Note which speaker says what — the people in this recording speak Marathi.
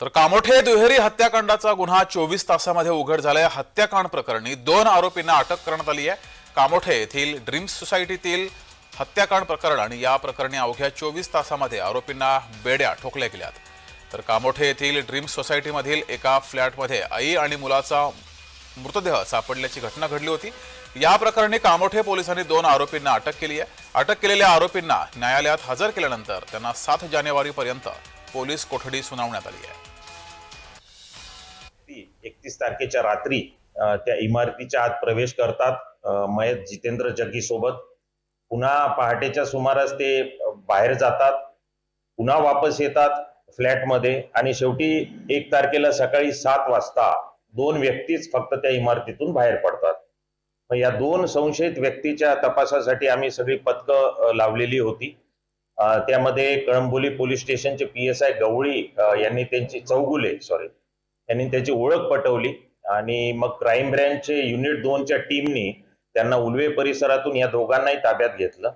Speaker 1: तर कामोठे दुहेरी हत्याकांडाचा गुन्हा चोवीस तासामध्ये उघड झालाय. हत्याकांड प्रकरणी दोन आरोपींना अटक करण्यात आली आहे. कामोठे येथील ड्रीम्स सोसायटीतील हत्याकांड प्रकरण आणि या प्रकरणी अवघ्या चोवीस तासामध्ये आरोपींना बेड्या ठोकल्या गेल्यात. तर कामोठे येथील ड्रीम्स सोसायटीमधील एका फ्लॅटमध्ये आई आणि मुलाचा मृतदेह सापडल्याची घटना घडली होती. या प्रकरणी कामोठे पोलिसांनी दोन आरोपींना अटक केली आहे. अटक केलेल्या आरोपींना न्यायालयात हजर केल्यानंतर त्यांना सात जानेवारीपर्यंत पोलीस कोठडी सुनावण्यात आली आहे.
Speaker 2: एकतीस तारखेच्या रात्री त्या इमारतीच्या आत प्रवेश करतात मयत जितेंद्र जग्गी सोबत. पुन्हा पहाटेच्या सुमारास ते बाहेर जातात पुन्हा वापस येतात फ्लॅटमध्ये आणि शेवटी एक तारखेला सकाळी सात वाजता दोन व्यक्तीच फक्त त्या इमारतीतून बाहेर पडतात. मग या दोन संशयित व्यक्तीच्या तपासासाठी आम्ही सगळी पथकं लावलेली होती. त्यामध्ये कळंबोली पोलीस स्टेशनचे पी एस आय गवळी यांनी त्यांची चौगुले सॉरी त्यांनी त्याची ओळख पटवली आणि मग क्राईम ब्रँचचे युनिट दोनच्या टीमनी त्यांना उलवे परिसरातून या दोघांनाही ताब्यात घेतलं.